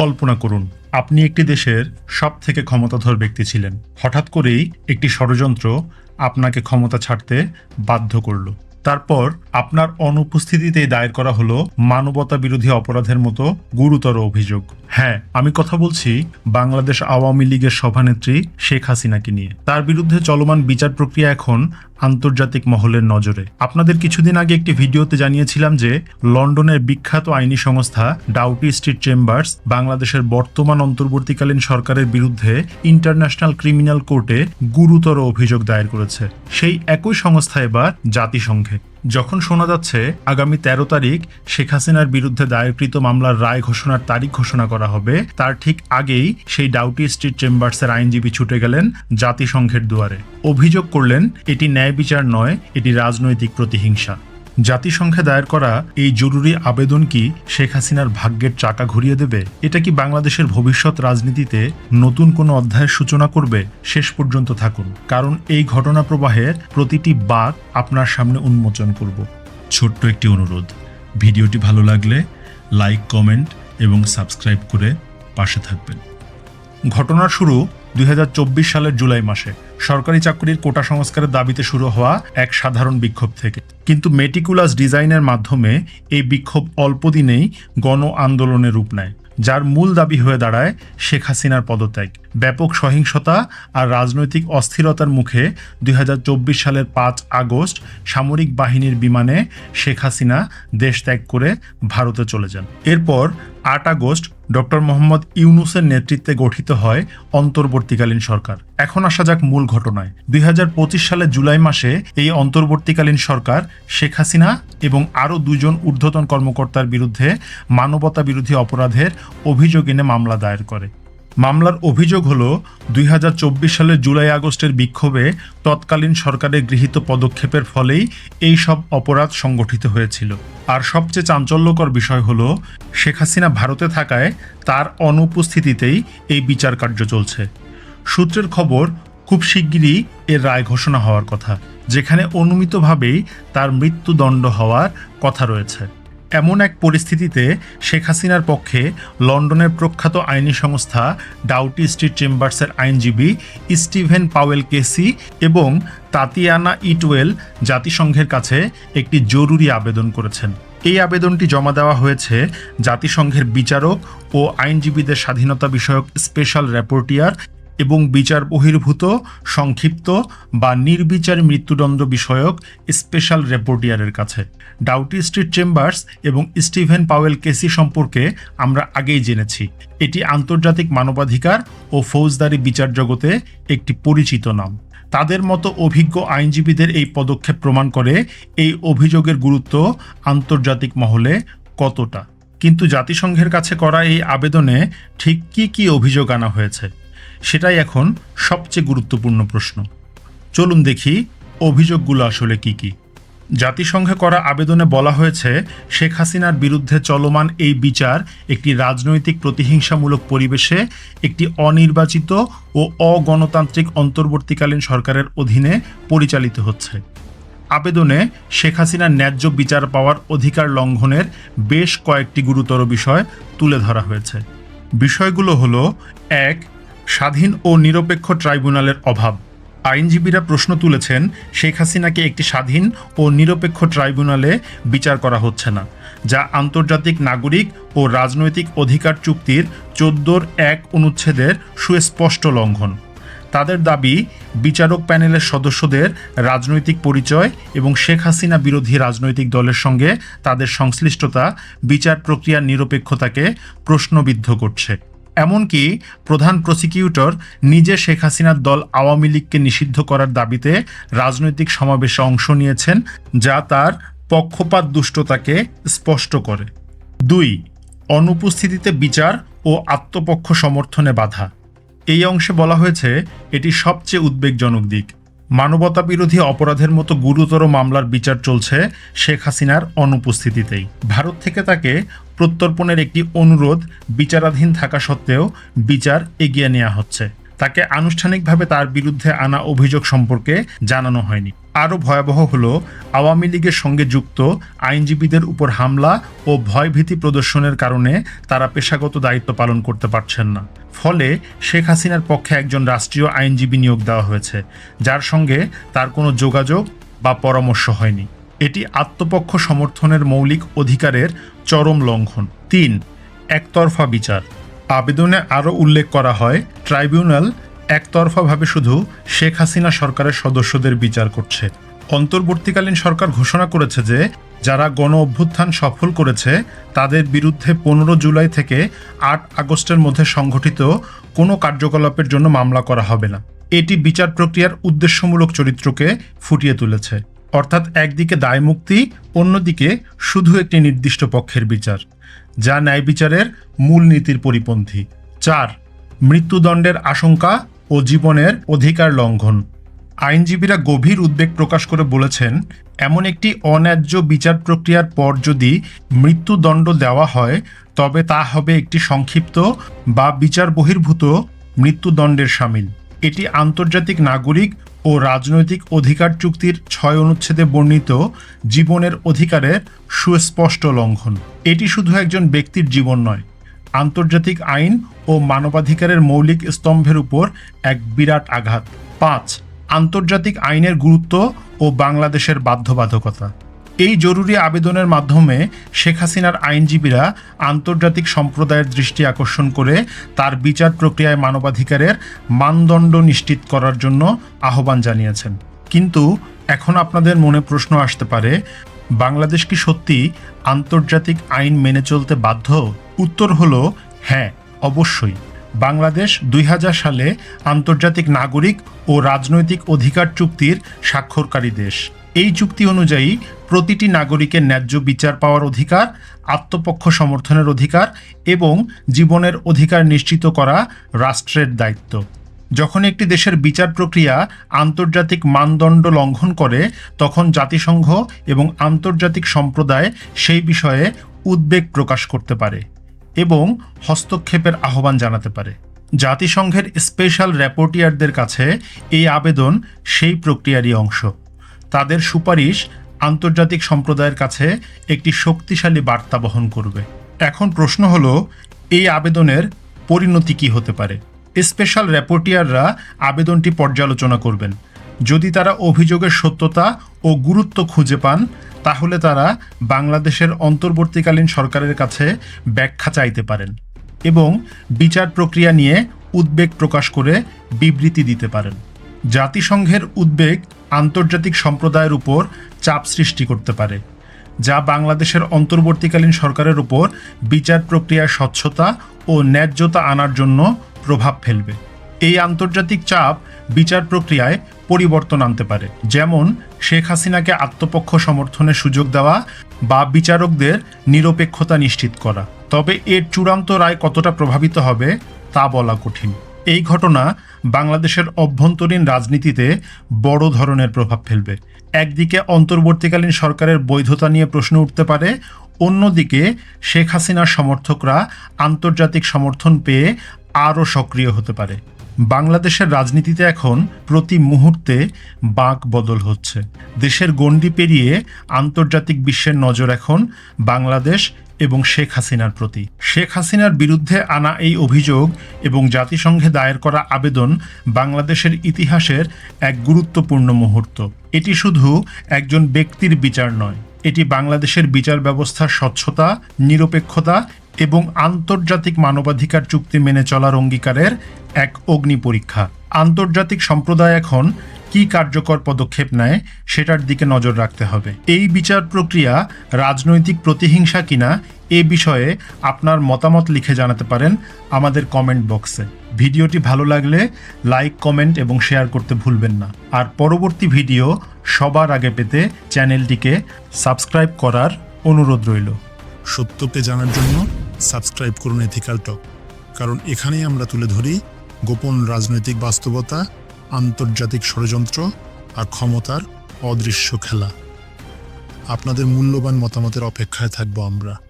কল্পনা করুন, আপনি একটি দেশের সব থেকে ক্ষমতাধর ব্যক্তি ছিলেন। হঠাৎ করেই একটি ষড়যন্ত্র আপনাকে ক্ষমতা ছাড়তে বাধ্য করল। তারপর আপনার অনুপস্থিতিতেই দায়ের করা হলো মানবতা বিরোধী অপরাধের মতো গুরুতর অভিযোগ। হ্যাঁ আমি কথা বলছি বাংলাদেশ আওয়ামী লীগের সভানেত্রী শেখ হাসিনাকে নিয়ে। তার বিরুদ্ধে চলমান বিচার প্রক্রিয়া এখন আন্তর্জাতিক মহলের নজরে। আপনাদের কিছুদিন আগে একটি ভিডিওতে জানিয়েছিলাম যে, লন্ডনের বিখ্যাত আইনি সংস্থা ডাউটি স্ট্রিট চেম্বার্স বাংলাদেশের বর্তমান অন্তর্বর্তীকালীন সরকারের বিরুদ্ধে ইন্টারন্যাশনাল ক্রিমিনাল কোর্টে গুরুতর অভিযোগ দায়ের করেছে। সেই একই সংস্থা এবার জাতিসংঘে। যখন শোনা যাচ্ছে আগামী তেরো তারিখ শেখ হাসিনার বিরুদ্ধে দায়েরকৃত মামলার রায় ঘোষণার তারিখ ঘোষণা করা হবে, তার ঠিক আগেই সেই ডাউটি স্ট্রিট চেম্বার্সের আইনজীবী ছুটে গেলেন জাতিসংঘের দুয়ারে। অভিযোগ করলেন, এটি ন্যায় বিচার নয়, এটি রাজনৈতিক প্রতিহিংসা। জাতিসংঘে দায়ের করা এই জরুরি আবেদন কি শেখ হাসিনার ভাগ্যের চাকা ঘুরিয়ে দেবে? এটা কি বাংলাদেশের ভবিষ্যৎ রাজনীতিতে নতুন কোনো অধ্যায়ের সূচনা করবে? শেষ পর্যন্ত থাকুন, কারণ এই ঘটনা প্রবাহের প্রতিটি বাক আপনার সামনে উন্মোচন করব। ছোট্ট একটি অনুরোধ, ভিডিওটি ভালো লাগলে লাইক, কমেন্ট এবং সাবস্ক্রাইব করে পাশে থাকবেন। ঘটনার শুরু দুই সালের জুলাই মাসে সরকারি চাকরির কোটা সংস্কারের দাবিতে শুরু হওয়া এক সাধারণ বিক্ষোভ থেকে। কিন্তু মেটিকুলাস ডিজাইনের মাধ্যমে এই বিক্ষোভ অল্প দিনেই গণ আন্দোলনের রূপ নেয়, যার মূল দাবি হয়ে দাঁড়ায় শেখ হাসিনার পদত্যাগ। ব্যাপক সহিংসতা আর রাজনৈতিক অস্থিরতার মুখে দুই হাজার চব্বিশ সালের পাঁচ আগস্ট সামরিক বাহিনীর বিমানে শেখ হাসিনা দেশ ত্যাগ করে ভারতে চলে যান। এরপর আট আগস্ট ডক্টর মোহাম্মদ ইউনুসের নেতৃত্বে গঠিত হয় অন্তর্বর্তীকালীন সরকার। এখন আসা যাক মূল ঘটনায়। দুই সালের জুলাই মাসে এই অন্তর্বর্তীকালীন সরকার শেখ হাসিনা এবং আরও দুজন ঊর্ধ্বতন কর্মকর্তার বিরুদ্ধে মানবতা বিরোধী অপরাধের অভিযোগ এনে মামলা দায়ের করে। মামলার অভিযোগ হল দুই সালের জুলাই আগস্টের বিক্ষোভে তৎকালীন সরকারের গৃহীত পদক্ষেপের ফলেই এই সব অপরাধ সংগঠিত হয়েছিল। আর সবচেয়ে চাঞ্চল্যকর বিষয় হল, শেখ হাসিনা ভারতে থাকায় তার অনুপস্থিতিতেই এই বিচার কার্য চলছে। সূত্রের খবর, খুব শিগগিরই এর রায় ঘোষণা হওয়ার কথা, যেখানে অনুমিতভাবেই তার মৃত্যুদণ্ড হওয়ার কথা রয়েছে। এমন এক পরিস্থিতিতে শেখ হাসিনার পক্ষে লন্ডনের প্রখ্যাত আইনি সংস্থা ডাউটি স্ট্রিট চেম্বার্সের আইনজীবী স্টিভেন পাওয়েল কেসি এবং তাতিয়ানা ইটওয়েল জাতিসংঘের কাছে একটি জরুরি আবেদন করেছেন। এই আবেদনটি জমা দেওয়া হয়েছে জাতিসংঘের বিচারক ও আইনজীবীদের স্বাধীনতা বিষয়ক স্পেশাল র্যাপোর্টিয়ার এবং বিচার বহির্ভূত, সংক্ষিপ্ত বা নির্বিচার মৃত্যুদণ্ড বিষয়ক স্পেশাল রেপোর্টিয়ারের কাছে। ডাউটি স্ট্রিট চেম্বার্স এবং স্টিভেন পাওয়েল কেসি সম্পর্কে আমরা আগেই জেনেছি। এটি আন্তর্জাতিক মানবাধিকার ও ফৌজদারি বিচার জগতে একটি পরিচিত নাম। তাদের মতো অভিজ্ঞ আইনজীবীদের এই পদক্ষেপ প্রমাণ করে এই অভিযোগের গুরুত্ব আন্তর্জাতিক মহলে কতটা। কিন্তু জাতিসংঘের কাছে করা এই আবেদনে ঠিক কি কি অভিযোগ আনা হয়েছে? সেটাই এখন সবচেয়ে গুরুত্বপূর্ণ প্রশ্ন। চলুন দেখি অভিযোগগুলো আসলে কি কি। জাতিসংঘে করা আবেদনে বলা হয়েছে, শেখ হাসিনার বিরুদ্ধে চলমান এই বিচার একটি রাজনৈতিক প্রতিহিংসামূলক পরিবেশে একটি অনির্বাচিত ও অগণতান্ত্রিক অন্তর্বর্তীকালীন সরকারের অধীনে পরিচালিত হচ্ছে। আবেদনে শেখ হাসিনার ন্যায্য বিচার পাওয়ার অধিকার লঙ্ঘনের বেশ কয়েকটি গুরুতর বিষয় তুলে ধরা হয়েছে। বিষয়গুলো হলো, এক স্বাধীন ও নিরপেক্ষ ট্রাইব্যুনালের অভাব। আইনজীবীরা প্রশ্ন তুলেছেন, শেখ হাসিনাকে একটি স্বাধীন ও নিরপেক্ষ ট্রাইব্যুনালে বিচার করা হচ্ছে না, যা আন্তর্জাতিক নাগরিক ও রাজনৈতিক অধিকার চুক্তির চোদ্দোর এক অনুচ্ছেদের সুস্পষ্ট লঙ্ঘন। তাদের দাবি, বিচারক প্যানেলের সদস্যদের রাজনৈতিক পরিচয় এবং শেখ হাসিনা বিরোধী রাজনৈতিক দলের সঙ্গে তাদের সংশ্লিষ্টতা, বিচার প্রক্রিয়ার নিরপেক্ষতাকে প্রশ্নবিদ্ধ করছে। এমনকি প্রধান প্রসিকিউটর নিজে শেখ হাসিনার দল আওয়ামী লীগকে নিষিদ্ধ করার দাবিতে রাজনৈতিক সমাবেশে অংশ নিয়েছেন, যা তার পক্ষপাত দুষ্টতাকে স্পষ্ট করে। দুই, অনুপস্থিতিতে বিচার ও আত্মপক্ষ সমর্থনে বাধা। এই অংশে বলা হয়েছে, এটি সবচেয়ে উদ্বেগজনক দিক। মানবতা বিরোধী অপরাধের মতো গুরুতর মামলার বিচার চলছে শেখ হাসিনার অনুপস্থিতিতেই। ভারত থেকে তাকে প্রত্যর্পণের একটি অনুরোধ বিচারাধীন থাকা সত্ত্বেও বিচার এগিয়ে নেওয়া হচ্ছে। তাকে আনুষ্ঠানিকভাবে তার বিরুদ্ধে আনা অভিযোগ সম্পর্কে জানানো হয়নি। আরও ভয়াবহ হল, আওয়ামী লীগের সঙ্গে যুক্ত আইনজীবীদের উপর হামলা ও ভয়ভীতি প্রদর্শনের কারণে তারা পেশাগত দায়িত্ব পালন করতে পারছেন না। ফলে শেখ হাসিনার পক্ষে একজন রাষ্ট্রীয় আইনজীবী নিয়োগ দেওয়া হয়েছে, যার সঙ্গে তার কোনো যোগাযোগ বা পরামর্শ হয়নি। এটি আত্মপক্ষ সমর্থনের মৌলিক অধিকারের চরম লঙ্ঘন। তিন, একতরফা বিচার। আবেদনে আরও উল্লেখ করা হয়, ট্রাইব্যুনাল একতরফাভাবে শুধু শেখ হাসিনা সরকারের সদস্যদের বিচার করছে। অন্তর্বর্তীকালীন সরকার ঘোষণা করেছে যে, যারা গণ অভ্যুত্থান সফল করেছে, তাদের বিরুদ্ধে পনেরো জুলাই থেকে আট আগস্টের মধ্যে সংঘটিত কোনো কার্যকলাপের জন্য মামলা করা হবে না। এটি বিচার প্রক্রিয়ার উদ্দেশ্যমূলক চরিত্রকে ফুটিয়ে তুলেছে। অর্থাৎ একদিকে দায়মুক্তি, অন্যদিকে শুধু একটি নির্দিষ্ট পক্ষের বিচার। যা ন্যায় বিচারের মূল নীতির পরিপন্থী। চার, মৃত্যুদণ্ডের আশঙ্কা ও জীবনের অধিকার লঙ্ঘন। আইনজীবীরা গভীর উদ্বেগ প্রকাশ করে বলেছেন, এমন একটি অন্যায্য বিচার প্রক্রিয়ার পর যদি মৃত্যুদণ্ড দেওয়া হয়, তবে তা হবে একটি সংক্ষিপ্ত বা বিচার বহির্ভূত মৃত্যুদণ্ডের সামিল। এটি আন্তর্জাতিক নাগরিক ও রাজনৈতিক অধিকার চুক্তির ছয় অনুচ্ছেদে বর্ণিত জীবনের অধিকারের সুস্পষ্ট লঙ্ঘন। এটি শুধু একজন ব্যক্তির জীবন নয়, আন্তর্জাতিক আইন ও মানবাধিকারের মৌলিক স্তম্ভের উপর এক বিরাট আঘাত। পাঁচ, আন্তর্জাতিক আইনের গুরুত্ব ও বাংলাদেশের বাধ্যবাধকতা। এই জরুরি আবেদনের মাধ্যমে শেখ হাসিনার আইনজীবীরা আন্তর্জাতিক সম্প্রদায়ের দৃষ্টি আকর্ষণ করে তার বিচার প্রক্রিয়ায় মানবাধিকারের মানদণ্ড নিশ্চিত করার জন্য আহ্বান জানিয়েছেন। কিন্তু এখন আপনাদের মনে প্রশ্ন আসতে পারে, বাংলাদেশ কি সত্যি আন্তর্জাতিক আইন মেনে চলতে বাধ্য? উত্তর হলো হ্যাঁ অবশ্যই। বাংলাদেশ দুই হাজার সালে আন্তর্জাতিক নাগরিক ও রাজনৈতিক অধিকার চুক্তির স্বাক্ষরকারী দেশ। এই চুক্তি অনুযায়ী প্রতিটি নাগরিকের ন্যায্য বিচার পাওয়ার অধিকার, আত্মপক্ষ সমর্থনের অধিকার এবং জীবনের অধিকার নিশ্চিত করা রাষ্ট্রের দায়িত্ব। যখন একটি দেশের বিচার প্রক্রিয়া আন্তর্জাতিক মানদণ্ড লঙ্ঘন করে, তখন জাতিসংঘ এবং আন্তর্জাতিক সম্প্রদায় সেই বিষয়ে উদ্বেগ প্রকাশ করতে পারে এবং হস্তক্ষেপের আহ্বান জানাতে পারে। জাতিসংঘের স্পেশাল র্যাপোর্টিয়ারদের কাছে এই আবেদন সেই প্রক্রিয়ারই অংশ। তাদের সুপারিশ আন্তর্জাতিক সম্প্রদায়ের কাছে একটি শক্তিশালী বার্তা বহন করবে। এখন প্রশ্ন হলো, এই আবেদনের পরিণতি কি হতে পারে? স্পেশাল র্যাপোর্টিয়াররা আবেদনটি পর্যালোচনা করবেন। যদি তারা অভিযোগের সত্যতা ও গুরুত্ব খুঁজে পান, তাহলে তারা বাংলাদেশের অন্তর্বর্তীকালীন সরকারের কাছে ব্যাখ্যা চাইতে পারেন এবং বিচার প্রক্রিয়া নিয়ে উদ্বেগ প্রকাশ করে বিবৃতি দিতে পারেন। জাতিসংঘের উদ্বেগ আন্তর্জাতিক সম্প্রদায়ের উপর চাপ সৃষ্টি করতে পারে, যা বাংলাদেশের অন্তর্বর্তীকালীন সরকারের উপর বিচার প্রক্রিয়ার স্বচ্ছতা ও ন্যায্যতা আনার জন্য প্রভাব ফেলবে। এই আন্তর্জাতিক চাপ বিচার প্রক্রিয়ায় পরিবর্তন আনতে পারে, যেমন শেখ হাসিনাকে আত্মপক্ষ সমর্থনের সুযোগ দেওয়া বা বিচারকদের নিরপেক্ষতা নিশ্চিত করা। তবে এর চূড়ান্ত রায় কতটা প্রভাবিত হবে তা বলা কঠিন। এই ঘটনা বাংলাদেশের অভ্যন্তরীণ রাজনীতিতে বড় ধরনের প্রভাব ফেলবে। একদিকে অন্তর্বর্তীকালীন সরকারের বৈধতা নিয়ে প্রশ্ন উঠতে পারে, অন্যদিকে শেখ হাসিনার সমর্থকরা আন্তর্জাতিক সমর্থন পেয়ে আরও সক্রিয় হতে পারে। বাংলাদেশের রাজনীতিতে এখন প্রতি মুহূর্তে বাঁক বদল হচ্ছে। দেশের গণ্ডি পেরিয়ে আন্তর্জাতিক বিশ্বের নজর এখন বাংলাদেশ এবং শেখ হাসিনার প্রতি। শেখ হাসিনার বিরুদ্ধে আনা এই অভিযোগ এবং জাতিসংঘে দায়ের করা আবেদন বাংলাদেশের ইতিহাসের এক গুরুত্বপূর্ণ মুহূর্ত। এটি শুধু একজন ব্যক্তির বিচার নয়, এটি বাংলাদেশের বিচার ব্যবস্থার স্বচ্ছতা, নিরপেক্ষতা এবং আন্তর্জাতিক মানবাধিকার চুক্তি মেনে চলার অঙ্গীকারের এক অগ্নি পরীক্ষা। আন্তর্জাতিক সম্প্রদায় এখন কি কার্যকর পদক্ষেপ নেয় সেটার দিকে নজর রাখতে হবে। এই বিচার প্রক্রিয়া রাজনৈতিক প্রতিহিংসা কিনা এ বিষয়ে আপনার মতামত লিখে জানাতে পারেন আমাদের কমেন্ট বক্সে। ভিডিওটি ভালো লাগলে লাইক, কমেন্ট এবং শেয়ার করতে ভুলবেন না। আর পরবর্তী ভিডিও সবার আগে পেতে চ্যানেলটিকে সাবস্ক্রাইব করার অনুরোধ রইল। সত্যকে জানার জন্য সাবস্ক্রাইব করুন এথিক্যাল টক। কারণ এখানেই আমরা তুলে ধরি গোপন রাজনৈতিক বাস্তবতা আন্তর্জাতিক ষড়যন্ত্র আর ক্ষমতার অদৃশ্য খেলা। আপনাদের মূল্যবান মতামতের অপেক্ষায় থাকব আমরা।